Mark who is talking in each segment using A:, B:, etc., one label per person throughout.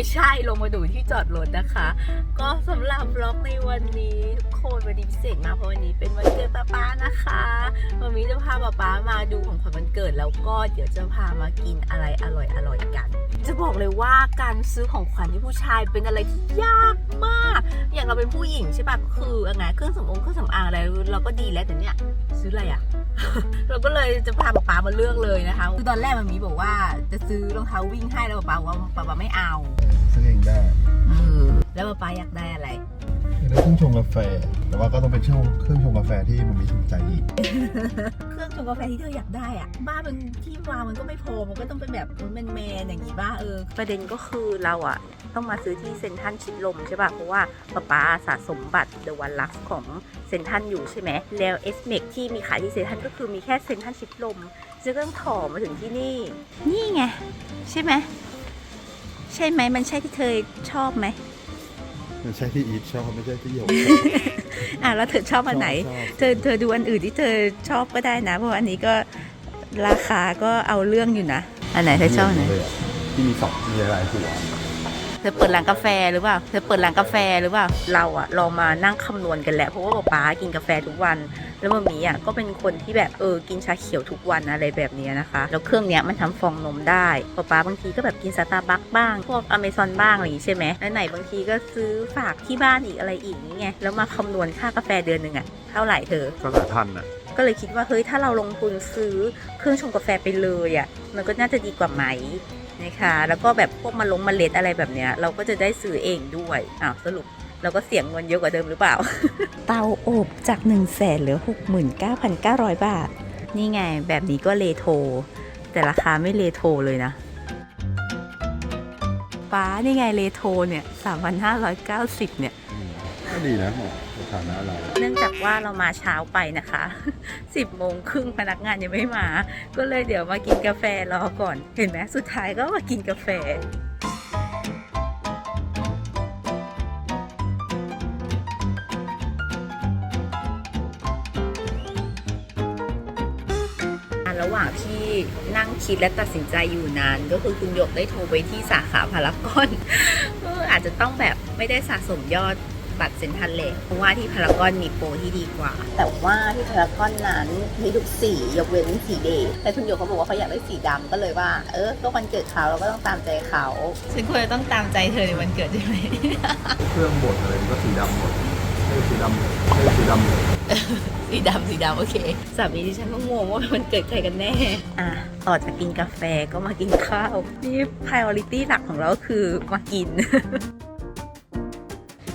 A: ไม่ใช่ลงมาดูที่จอดรถนะคะ ก็สำหรับบล็อกในวันนี้ ทุกคนวันนี้พิเศษมากเพราะวันนี้เป็นวันเกิดป้าป้านะคะวันนี้จะพาป้าป้ามาดูของขวัญวันเกิดแล้วก็เดี๋ยวจะพามากินอะไรอร่อยอร่อยๆกัน จะบอกเลยว่าการซื้อของขวัญที่ผู้ชายเป็นอะไรที่ยากมาก อย่างเราเป็นผู้หญิงใช่ปะคือยังไงเครื่องสำอางเครื่องสำอางอะไรเราก็ดีแล้วแต่เนี่ยซื้ออะไรอะ เราก็เลยจะพาป๊าป๊ามาเลือกเลยนะคะ คือตอนแรกมันมีบอกว่าจะซื้อรองเท้าวิ่งให้แล้วป๊าป๊าบอกว่าป๊าป๊าไม่เอา
B: ซื้อเองได้
A: เออแล้วป๊าป๊าอยากได้อะไร
B: อยากได้เครื่องชงกาแฟ แต่ว่าก็ต้องเป็นช่วงเครื่องชงกาแฟที่มันมีถูกใจอีก
A: เค รื่องชงกาแฟที่เธออยากได้อะบ้านมันที่วางมันก็ไม่พอมันก็ต้องเป็นแบบแมนแมนๆอย่างนี้บ้าเออ ประเด็นก็คือเราอะต้องมาซื้อที่เซ็นทรัลชิดลมใช่ป่ะ เพราะว่าป๊าป๊าสะสมบัตรเดอะวันลักของเซ็นทรัลอยู่ใช่ไหม แล้วเอสเมกที่มีขายที่เซ็นทรัลก็คือมีแค่เซ็นทรัลชิดลมจะต้องถอมาถึงที่นี่ นี่ไง ใช่ไหม ใช่ไหมมันใช่ที่เธอชอบไหม
B: มันใช่ที่อีทชอบไม่ใช่ที่หยก
A: อะแล้วเธอชอบอันไหน
B: ชอบ
A: เธอเธอดูอันอื่นที่เธอชอบก็ได้นะ เพราะว่าอันนี้ก็ราคาก็เอาเรื่องอยู่นะ อันไหนเธอชอบอันไหน
B: เลยอะที่มีสองมีหลายหัว
A: เธอเปิดร้านกาแฟหรือเปล่า เธอเปิดร้านกาแฟหรือเปล่า เราอะลองมานั่งคำนวณกันแหละ เพราะว่าป๊าป๊ากินกาแฟทุกวัน แล้วมามีอะก็เป็นคนที่แบบเออกินชาเขียวทุกวันอะไรแบบเนี้ยนะคะ แล้วเครื่องเนี้ยมันทำฟองนมได้ป๊าป๊าบางทีก็แบบกินสตาร์บัคบ้าง พวกอเมซอนบ้างอะไรอย่างงี้ใช่ไหมแล้วไหนบางทีก็ซื้อฝากที่บ้านอีกอะไรอีกนี่ไง แล้วมาคำนวณค่ากาแฟเดือนหนึ่งอะเท่าไหร่เธอ
B: ก็หลายพันอะ
A: ก็เลยคิดว่าเฮ้ยถ้าเราลงทุนซื้อเครื่องชงกาแฟไปเลยอะ่ะมันก็น่าจะดีกว่าไหม นะคะ แล้วก็แบบพวกมาลงเมล็ดอะไรแบบเนี้ย เราก็จะได้ซื้อเองด้วยอ้าวสรุปเราก็เสียงเงินเยอะกว่าเดิมหรือเปล่า เตาอบจาก 1 0 0 0 0แสนเหลือ 69,900 บาท นี่ไงแบบนี้ก็เลโทรแต่ราคาไม่เลโทรเลยนะ ป้านี่ไงเลโทรเนี่ย 3,590 เนี่ย
B: ก็ดีนะเหมาะสถานะเรา
A: เนื่องจากว่าเรามาเช้าไปนะคะ 10โมงครึ่งพนักงานยังไม่มา ก็เลยเดี๋ยวมากินกาแฟรอก่อน เห็นไหมสุดท้ายก็มากินกาแฟระหว่างที่นั่งคิดและตัดสินใจอยู่นาน ก็คือคุณหยกได้โทรไปที่สาขาพารากอนอาจจะต้องแบบไม่ได้สะสมยอด บัตรเซ็นทรัลเลยเพราะว่าที่พารากอนมีโปรที่ดีกว่า แต่ว่าที่พารากอนนั้นมีทุกสียกเว้นสีเดย์แต่คุณหยกเขาบอกว่าเขาอยากได้สีดำก็เลยว่า เออก็วันเกิดเขาเราก็ต้องตามใจเขาฉันควรจะต้องตามใจเธอในวันเกิดใช่ไหม
B: เครื่องบดอะไรมันก็สีดำหมดไม่สีดำไม่สีดำหมด
A: สีดำสีดำโอเคสามีดิฉันก็งงว่ามันเกิดใครกันแน่ อะต่อจากกินกาแฟก็มากินข้าวนี่ priority หลักของเราก็คือมากิน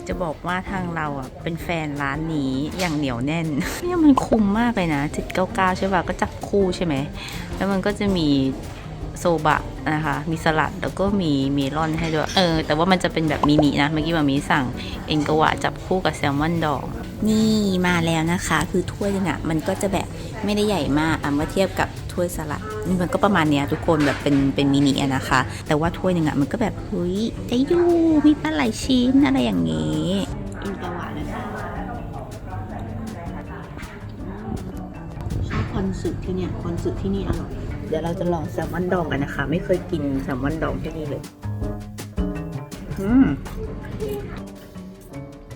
A: จะบอกว่าทางเราอะเป็นแฟนร้านนี้อย่างเหนียวแน่นเนี่ยมันคุ้มมากเลยนะ799ใช่ป่ะก็จับคู่ใช่ไหม แล้วมันก็จะมีโซบะนะคะ มีสลัดแล้วก็มีเมลอนให้ด้วย เออ แต่ว่ามันจะเป็นแบบมินินะ เมื่อกี้มามีสั่งเองกวะจับคู่กับแซลมอนดอง นี่มาแล้วนะคะ คือถ้วยเนึงอะมันก็จะแบบไม่ได้ใหญ่มากอะเมื่อเทียบกับ ถ้วยสลัดนี่มันก็ประมาณเนี้ยทุกคนแบบเป็นเป็นมินิอะนะคะ แต่ว่าถ้วยหนึ่งอะมันก็แบบเฮ้ยได้อยู่มีปลาไหลชิ้นอะไรอย่างงี้อินกวะนะคะชอบคอนสึที่เนี่ยคอนสึที่นี่อร่อยเดี๋ยวเราจะลองแซลมอนดองกันนะคะ ไม่เคยกินแซลมอนดองที่นี่เลย อืม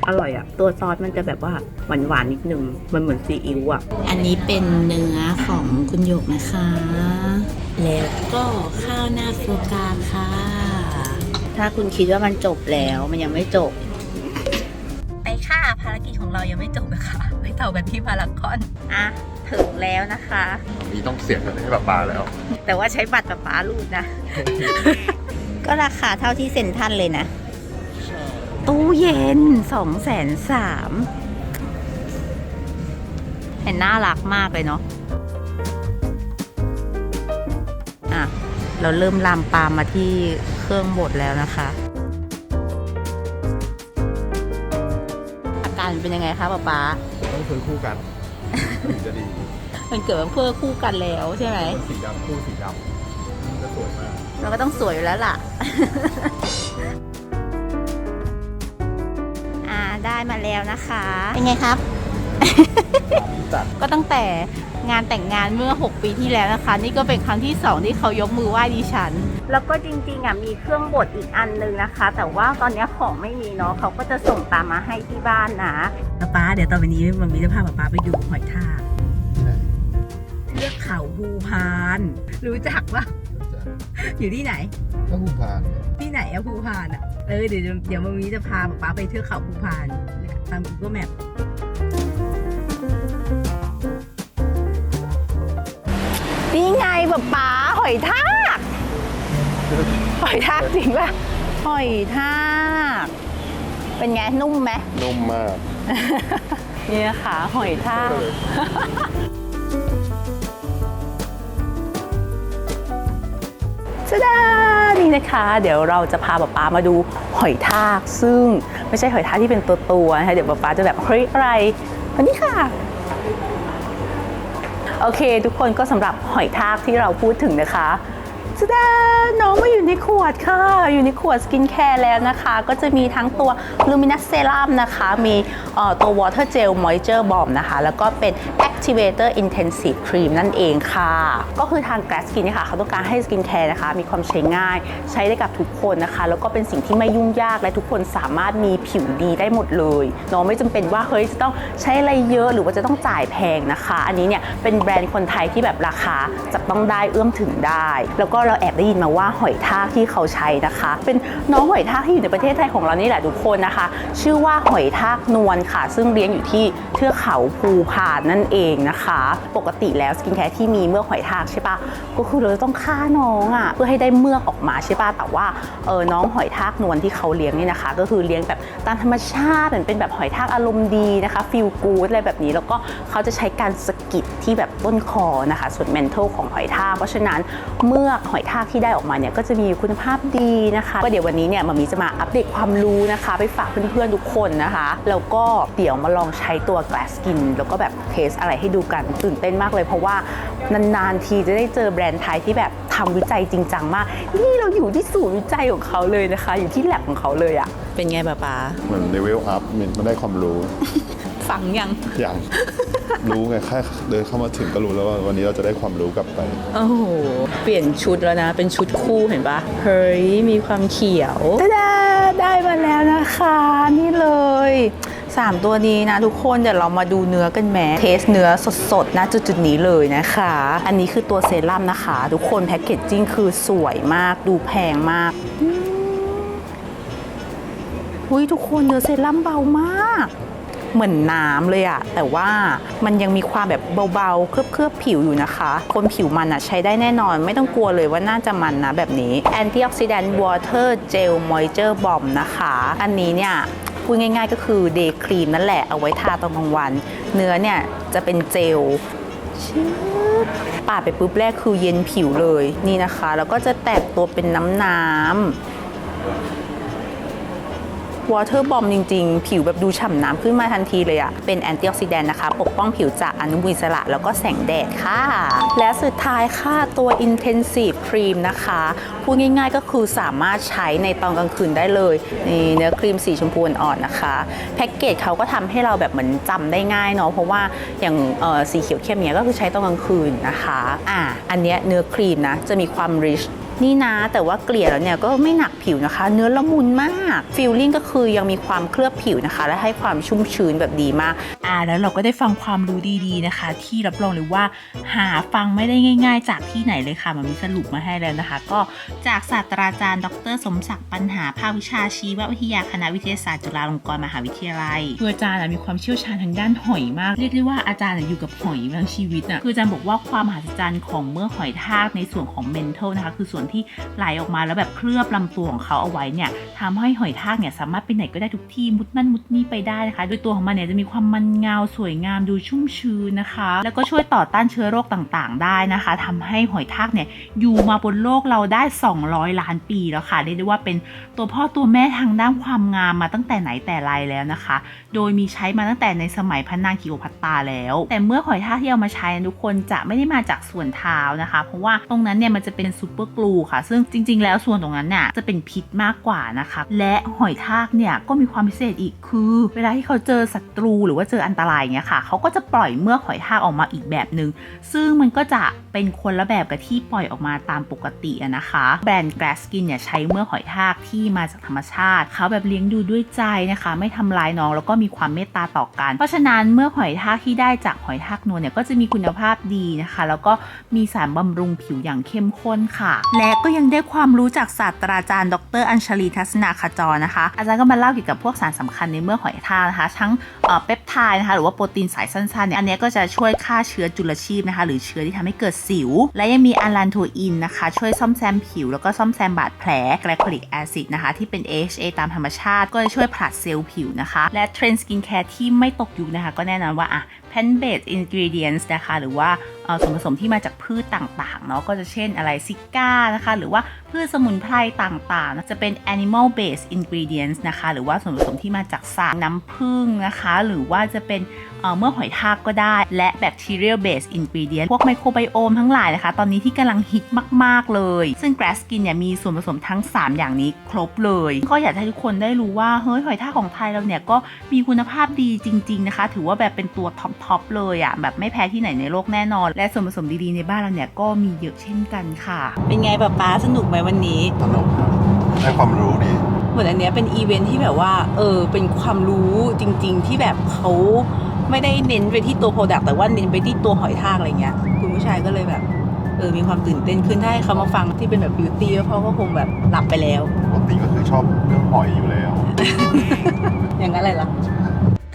A: อร่อยอะตัวซอสมันจะแบบว่าหวานหวานๆนิดนึง มันเหมือนซีอิ๊วอะอันนี้เป็นเนื้อของคุณหยกนะคะ แล้วก็ข้าวหน้าโฟกาค่ะ ถ้าคุณคิดว่ามันจบแล้วมันยังไม่จบ ไปค่ะภารกิจของเรายังไม่จบนะคะไปต่อกันที่พารากอนอะถึงแล้วนะคะ
B: นี่ต้องเสียเงินให้แบบปลาแล้ว
A: แต่ว่าใช้บัตรประปารูดนะ ก็ราคาเท่าที่เซ็นทรันเลยนะ ตู้เย็นสองแสนสามเห็นน่ารักมากเลยเนาะอะ เราเริ่มลามปามมาที่เครื่องบดแล้วนะคะ อาการเป็นยังไงคะป๊าป๊า
B: ต้องซื้อคู่กันถึงจะดี
A: มันเกิดมาเพื่อคู่กันแล้วใช่ไหม
B: สีดำคู่สีดำจะสวยมาก
A: เราก็ต้องสวยอยู่แล้วล่ะ ได้มาแล้วนะคะ เป็นไงครับ
B: จัด
A: ก็ตั้งแต่งานแต่งงานเมื่อ 6 ปีที่แล้วนะคะ นี่ก็เป็นครั้งที่ 2 ที่เขายกมือไหว้ดิฉัน แล้วก็จริงๆอะมีเครื่องบดอีกอันนึงนะคะ แต่ว่าตอนนี้ของไม่มีเนาะเขาก็จะส่งตามมาให้ที่บ้านนะป้าเดี๋ยวต่อไปนี้มันมีจะพาป้าไปดูหอยทาก
B: ที่ไหน
A: เทือกเขาภูพาน รู้จักปะ อยู่ที่ไหน
B: ก็ภูพานเนี่ย
A: ที่ไหนอะภูพานอะเออเดี๋ยวเดี๋ยวมันมีจะพาป้าไปเทือกเขาภูพานเนี่ยตาม Google Map นี่ไงป้าป๋าหอยทากหอยทากจริงป่ะหอยทากเป็นไงนุ่มไหม
B: นุ่มมาก
A: นี่นะคะหอยทาก จ้านี่นะคะ เดี๋ยวเราจะพาป๊าป๊ามาดูหอยทาก ซึ่งไม่ใช่หอยทากที่เป็นตัวตัวนะคะเดี๋ยวป๊าป๊าจะแบบเฮ้ยอะไรมาน,นี่ค่ะโอเค ทุกคนก็สำหรับหอยทากที่เราพูดถึงนะคะ จ้าดาน้องมาอยู่ในขวดค่ะ อยู่ในขวดสกินแคร์แล้วนะคะ ก็จะมีทั้งตัว Luminous Serum นะคะ มีตัว Water Gel Moisture Balm นะคะ แล้วก็เป็น Activator Intensive Cream นั่นเองค่ะ ก็คือทาง Grass Skin นี่ค่ะเขาต้องการให้สกินแคร์นะคะ มีความใช้ง่าย ใช้ได้กับทุกคนนะคะ แล้วก็เป็นสิ่งที่ไม่ยุ่งยากและทุกคนสามารถมีผิวดีได้หมดเลยเนาะไม่จำเป็นว่าเฮ้ยจะต้องใช้อะไรเยอะหรือว่าจะต้องจ่ายแพงนะคะ อันนี้เนี่ยเป็นแบรนด์คนไทยที่แบบราคาจับต้องได้เอื้อมถึงได้ แล้วก็เราแอบได้ยินมาว่าหอยทากที่เขาใช้นะคะ เป็นน้องหอยทากที่อยู่ในประเทศไทยของเรานี่แหละทุกคนนะคะ ชื่อว่าหอยทากนวลค่ะ ซึ่งเลี้ยงอยู่ที่เทือกเขาภูพานนั่นเองนะคะ ปกติแล้วสกินแคร์ที่มีเมือกหอยทากใช่ปะก็คือเราจะต้องฆ่าน้องอะเพื่อให้ได้เมือกออกมาใช่ปะแต่ว่าเออน้องหอยทากนวลที่เขาเลี้ยงนี่นะคะ ก็คือเลี้ยงแบบตามธรรมชาติเหมือนเป็นแบบหอยทากอารมณ์ดีนะคะฟิลกู๊ดอะไรแบบนี้แล้วก็เขาจะใช้การสกิดที่แบบต้นคอนะคะ ส่วนเมนทัลของหอยทากเพราะฉะนั้นเมือกหอยทากที่ได้ออกมาเนี่ยก็จะมีคุณภาพดีนะคะก็เดี๋ยววันนี้เนี่ยมามีจะมาอัปเดตความรู้นะคะ ไปฝากเพื่อนๆทุกคนนะคะแล้วก็เดี๋ยวมาลองใช้ตัว Glass Skin แล้วก็แบบเทสอะไรให้ดูกันตื่นเต้นมากเลยเพราะว่านานๆทีจะได้เจอแบรนด์ไทยที่แบบทำวิจัยจริงจังมาก นี่เราอยู่ที่ศูนย์วิจัยของเขาเลยนะคะ อยู่ที่แลบของเขาเลยอะเป็นไงป้าป๊า
B: เหมือนเลเวลอัพมันได้ความรู้
A: ฟังยัง
B: อย่าง รู้ไงแค่เดินเข้ามาถึงก็รู้แล้วว่าวันนี้เราจะได้ความรู้กลับไป
A: โอ้โห เปลี่ยนชุดแล้วนะ เป็นชุดคู่เห็นปะเฮ้ย มีความเขียวตาดาได้มาแล้วนะคะ นี่เลย 3 ตัวนี้นะทุกคน เดี๋ยวเรามาดูเนื้อกันแหมเทสเนื้อสดๆนะจุดๆนี้เลยนะคะ อันนี้คือตัวเซรั่มนะคะ ทุกคนแพ็กเกจจิ้งคือสวยมากดูแพงมากอืมอุ้ยทุกคนเนื้อเซรั่มเบามาก เหมือนน้ำเลยอะแต่ว่ามันยังมีความแบบเบาๆ เคลือบๆผิวอยู่นะคะ คนผิวมันอะใช้ได้แน่นอน ไม่ต้องกลัวเลยว่าน่าจะมันนะแบบนี้ Antioxidant Water Gel Moisture Balm นะคะ อันนี้เนี่ยพูดง่ายๆก็คือ Day Cream นั่นแหละเอาไว้ทาตอนกลางวัน เนื้อเนี่ยจะเป็นเจลปาดไปปุ๊บแรกคือเย็นผิวเลยนี่นะคะ แล้วก็จะแตกตัวเป็นน้ำน้ำ วอเตอร์บอมจริง ๆ ผิวแบบดูฉ่ำน้ำขึ้นมาทันทีเลยอะเป็นแอนตี้ออกซิแดนต์นะคะ ปกป้องผิวจากอนุมูลอิสระแล้วก็แสงแดดค่ะ และสุดท้ายค่ะตัว Intensive Cream นะคะพูดง่ายๆก็คือสามารถใช้ในตอนกลางคืนได้เลยนี่เนื้อครีมสีชมพูอ่อนๆนะคะ แพ็กเกจเขาก็ทำให้เราแบบเหมือนจำได้ง่ายเนาะเพราะว่าอย่างสีเขียวเข้มเนี้ยก็คือใช้ตอนกลางคืนนะคะอะอันเนี้ยเนื้อครีมนะจะมีความ rich นี่นะ แต่ว่าเกลี่ยแล้วเนี่ยก็ไม่หนักผิวนะคะ เนื้อละมุนมากฟิลลิ่งก็คือยังมีความเคลือบผิวนะคะ และให้ความชุ่มชื้นแบบดีมาก
C: อ่าแล้วเราก็ได้ฟังความรู้ดีๆนะคะ ที่รับรองเลยว่า หาฟังไม่ได้ง่าย ๆ จากที่ไหนเลยค่ะมันมีสรุปมาให้แล้วนะคะ ก็จากศาสตราจารย์ ดร สมศักดิ์ปัญหาภาควิชาชีววิทยาคณะวิทยาศาสตร์จุฬาลงกรณ์มหาวิทยาลัยคืออาจารย์มีความเชี่ยวชาญทางด้านหอยมาก เรียกได้ว่าอาจารย์อยู่กับหอยมาทั้งชีวิตอะคืออาจารย์บอกว่าความมหัศจรรย์ของเมื่อหอยทากในส่วนของเมนเทลนะคะคือส่วนที่ไหลออกมาแล้วแบบเคลือบลำตัวของเขาเอาไว้เนี่ยทำให้หอยทากเนี่ยสามารถไปไหนก็ได้ทุกที่มุดนั่นมุดนี่ไปได้นะคะโดยตัวของมันเนี่ยจะมีความมันเงาสวยงามดูชุ่มชื้นนะคะ แล้วก็ช่วยต่อต้านเชื้อโรคต่างๆ ได้นะคะทำให้หอยทากเนี่ยอยู่มาบนโลกเราได้ 200 ล้านปีแล้วค่ะเรียกได้ว่าเป็นตัวพ่อตัวแม่ทางด้านความงามมาตั้งแต่ไหนแต่ไรแล้วนะคะ โดยมีใช้มาตั้งแต่ในสมัยพระนางกิโอพัตตาแล้ว แต่เมื่อหอยทากที่เอามาใช้นะทุกคนจะไม่ได้มาจากส่วนเท้านะคะ เพราะว่าตรงนั้นเนี่ยมันจะเป็นซูเปอร์กลูค่ะ ซึ่งจริง ๆ แล้วส่วนตรงนั้นเนี่ยจะเป็นพิษมากกว่านะคะ และหอยทากเนี่ยก็มีความพิเศษอีกคือ เวลาที่เขาเจอศัตรูหรือว่าเจออันตรายเงี้ยค่ะเขาก็จะปล่อยเมือกหอยทากออกมาอีกแบบหนึง่งซึ่งมันก็จะเป็นคนละแบบกับที่ปล่อยออกมาตามปกตินะคะ แบรนด์ Grass Skin เนี่ยใช้เมือกหอยทากที่มาจากธรรมชาติ เขาแบบเลี้ยงดูด้วยใจนะคะ ไม่ทำร้ายน้องแล้วก็มีความเมตตาต่อกัน เพราะฉะนั้นเมื่อกหอยทากที่ได้จากหอยทากนวลเนี่ยก็จะมีคุณภาพดีนะคะ แล้วก็มีสารบำรุงผิวอย่างเข้มข้นค่ะ และก็ยังได้ความรู้จากศาสตราจารย์ ดร อัญชลีทัศนาขจรนะคะ อาจารย์ก็มาเล่าเกี่ยวกับพวกสารสำคัญในเมือกหอยทากนะคะ ทั้งเเปปไทายนะคะหรือว่าโปรตีนสายสั้นๆเนี่ยอันนี้ก็จะช่วยฆ่าเชื้อจุลชีพนะคะหรือเชื้อที่ทำให้เกิดสิว และยังมีอะลันโทอินนะคะช่วยซ่อมแซมผิว แล้วก็ซ่อมแซมบาดแผลไกลโคลิกแอซิดนะคะที่เป็น AHA ตามธรรมชาติ ก็จะช่วยผลัดเซลล์ผิวนะคะ และเทรนด์สกินแคร์ที่ไม่ตกยุคนะคะก็แน่นอนว่าอะ plant based ingredients นะคะหรือว่าส่วนผสมที่มาจากพืชต่างๆเนาะก็จะเช่นอะไรซิก้านะคะหรือว่าพืชสมุนไพรต่างๆ จะเป็น animal based ingredients นะคะหรือว่าส่วนผสมที่มาจากสัตว์น้ำผึ้งนะคะ หรือว่าจะเป็นเอ่อเมื่อกหอยทากก็ได้ และ bacterial based ingredient พวกไมโครไบโอมทั้งหลายนะคะ ตอนนี้ที่กำลังฮิตมาก ๆ เลย ซึ่ง grass skin เนี่ยมีส่วนผสมทั้ง 3 อย่างนี้ครบเลย ก็อยากให้ทุกคนได้รู้ว่า เฮ้ยหอยทากของไทยเราเนี่ยก็มีคุณภาพดีจริง ๆ นะคะ ถือว่าแบบเป็นตัวท็อปทอปเลยอะ่ะแบบไม่แพ้ที่ไหนในโลกแน่นอน และส่วนผสมดีๆในบ้านเราเนี่ยก็มีเยอะเช่นกันค่ะ เป็นไงป๊าป๊าสนุกไหมวันนี้
B: ตลกครับได้ความรู้ดี
A: เหมือนอันเนี้ยเป็นอีเวนท์ที่แบบว่า เออ เป็นความรู้จริง ๆ ที่แบบเขา ไม่ได้เน้นไปที่ตัวโปรดักต์แต่ว่าเน้นไปที่ตัวหอยทากอะไรเงี้ยคุณผู้ชายก็เลยแบบเออมีความตื่นเต้นขึ้นถ้าให้เขามาฟังที่เป็นแบบบิวตี้เขาก็คงแบบหลับไปแล้ว
B: ปกติก็คือชอบเรื่องหอยอยู่แล้ว
A: อย่างนั้นเลยเหรอ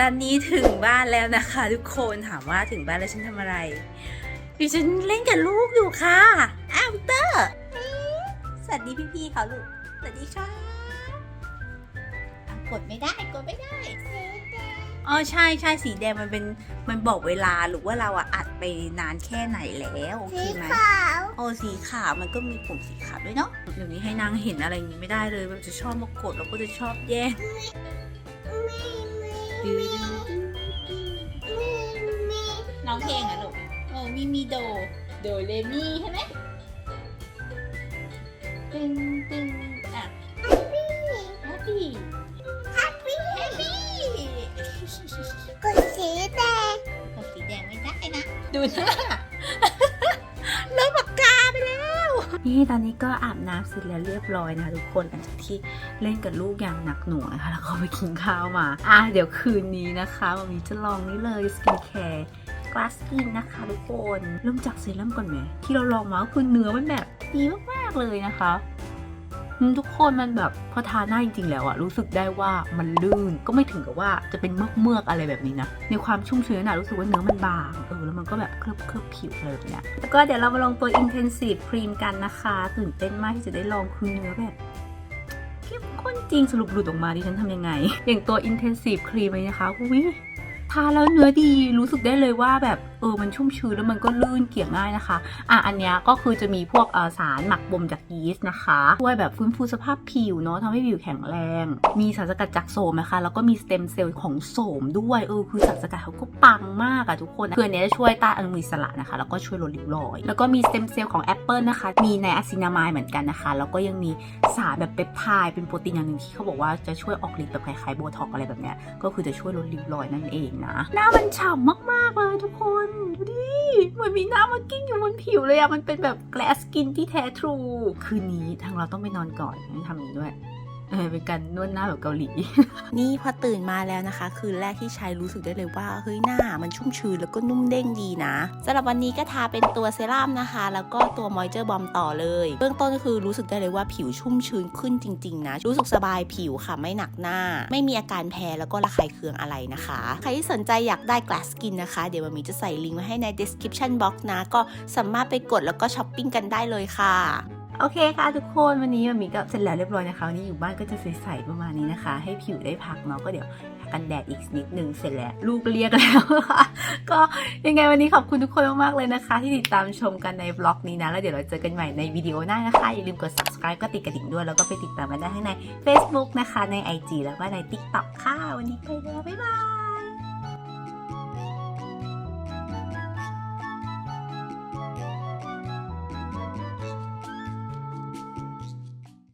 A: ตอนนี้ถึงบ้านแล้วนะคะ ทุกคนถามว่าถึงบ้านแล้วฉันทำอะไรดิฉันเล่นกับลูกอยู่ค่ะอ้าวเตอร์สวัสดีพี่ๆเขาลูกสวัสดีค่ะอะกดไม่ได้กดไม่ได้ อ๋อใช่ใช่สีแดงมันเป็นมันบอกเวลาหรือว่าเราอะอัดไปนานแค่ไหนแล้วโอเคไหมโอ้สีขาวมันก็มีปุ่มสีขาวด้วยเนาะเดี๋ยวนี้ให้นางเห็นอะไรอย่างนี้ไม่ได้เลยแบบจะชอบมากดแล้วก็จะชอบแย่งดื้อดื้อน้องเพลงอะลูกโอ้มีมีโด โดเรมีใช่ไหมตึงตึงอะแฮปปี้แฮปปี้แฮปปี้
D: กดสีแดง
A: กดสีแดงไม่ได้นะ ดูหน้าเริ่มปากกาไปแล้ว นี่ตอนนี้ก็อาบน้ำเสร็จแล้วเรียบร้อยนะคะทุกคนหลังจากที่เล่นกับลูกอย่างหนักหน่วงนะคะแล้วก็ไปกินข้าวมา อะเดี๋ยวคืนนี้นะคะวันนี้จะลองนี่เลยสกินแคร์กลาสกินนะคะทุกคน เริ่มจากเซรั่มก่อนไหมที่เราลองมาก็คือเนื้อมันแบบดีมากๆเลยนะคะอืม ทุกคนมันแบบพอทาหน้าจริงๆแล้วอะรู้สึกได้ว่ามันลื่นก็ไม่ถึงกับว่าจะเป็นเมือกเมือกๆอะไรแบบนี้นะในความชุ่มชื้นนะรู้สึกว่าเนื้อมันบางเออแล้วมันก็แบบเคลือบเคลือบผิวอะไรแบบเนี้ยแล้วก็เดี๋ยวเรามาลองตัว Intensive Cream กันนะคะ ตื่นเต้นมากที่จะได้ลองคือเนื้อแบบเข้มข้นจริงสรุปหลุดออกมาดิฉันทำยังไง อย่างตัว Intensive Cream เลยนะคะอุ้ยทาแล้วเนื้อดีรู้สึกได้เลยว่าแบบ ออมันชุ่มชื้นแล้วมันก็ลื่นเกี่ยง่ายนะคะ อะอันเนี้ยก็คือจะมีพวกสารหมักบ่มจากยีสต์นะคะช่วยแบบฟื้นฟูสภาพผิวเนาะทำให้ผิวแข็งแรง มีสารสกัดจากโสมนะคะ แล้วก็มีสเต็มเซลล์ของโสมด้วยเออคือสารสกัดเขาก็ปังมากอะทุกคนคืออันเนี้ยจะช่วยต้านอนุมูลอิสระนะคะ แล้วก็ช่วยลดริ้วรอย แล้วก็มีสเต็มเซลล์ของแอปเปิลนะคะ มีในอะซินามายเหมือนกันนะคะ แล้วก็ยังมีสารแบบเปปไทด์เป็นโปรตีนอย่างหนึ่งที่เขาบอกว่าจะช่วยออกฤทธิ์แบบคล้ายๆโบท็อกอะไรแบบเนี้ยก็คือจะช่วยลดริ้วรอยนั่นเองนะหน้ามันฉ่ำมากๆเลยทุกคนดูดิเหมือนมีน้ำมากิ้งอยู่บนผิวเลยอะมันเป็นแบบแกลสกินที่แท้ทรู คืนนี้ทางเราต้องไปนอนก่อนไม่ทำนี้ด้วย ออเป็นการนวดหน้าแบบเกาหลี
D: นี่พอตื่นมาแล้วนะคะ คืนแรกที่ใช้รู้สึกได้เลยว่าเฮ้ยหน้ามันชุ่มชื้นแล้วก็นุ่มเด้งดีนะสำหรับวันนี้ก็ทาเป็นตัวเซรั่มนะคะ แล้วก็ตัวมอยเจอร์บอมต่อเลย เบื้องต้นก็คือรู้สึกได้เลยว่าผิวชุ่มชื้นขึ้นจริง ๆ นะ รู้สึกสบายผิวค่ะไม่หนักหน้า ไม่มีอาการแพ้แล้วก็ระคายเคืองอะไรนะคะ ใครที่สนใจอยากได้ Glass Skin นะคะ เดี๋ยวมามีจะใส่ลิงก์ไว้ให้ใน description box นะ ก็สามารถไปกดแล้วก็ช้อปปิ้งกันได้เลยค่ะ
A: โอเคค่ะทุกคนวันนี้มันมีก็เสร็จแล้วเรียบร้อยนะคะวันนี้อยู่บ้านก็จะใสๆประมาณนี้นะคะ ให้ผิวได้พักเนาะก็เดี๋ยวกันแดดอีกนิดนึงเสร็จแล้ว ลูกเรียกแล้วค่ะก็ยังไงวันนี้ขอบคุณทุกคนมากๆเลยนะคะ ที่ติดตามชมกันในบล็อกนี้นะ แล้วเดี๋ยวเราเจอกันใหม่ในวิดีโอหน้านะคะ อย่าลืมกด subscribe ก็ติดกระดิ่งด้วย แล้วก็ไปติดตามกันได้ทั้งใน Facebook นะคะ ใน IG แล้วก็ใน TikTok ค่ะวันนี้ไปแล้วบ๊ายบาย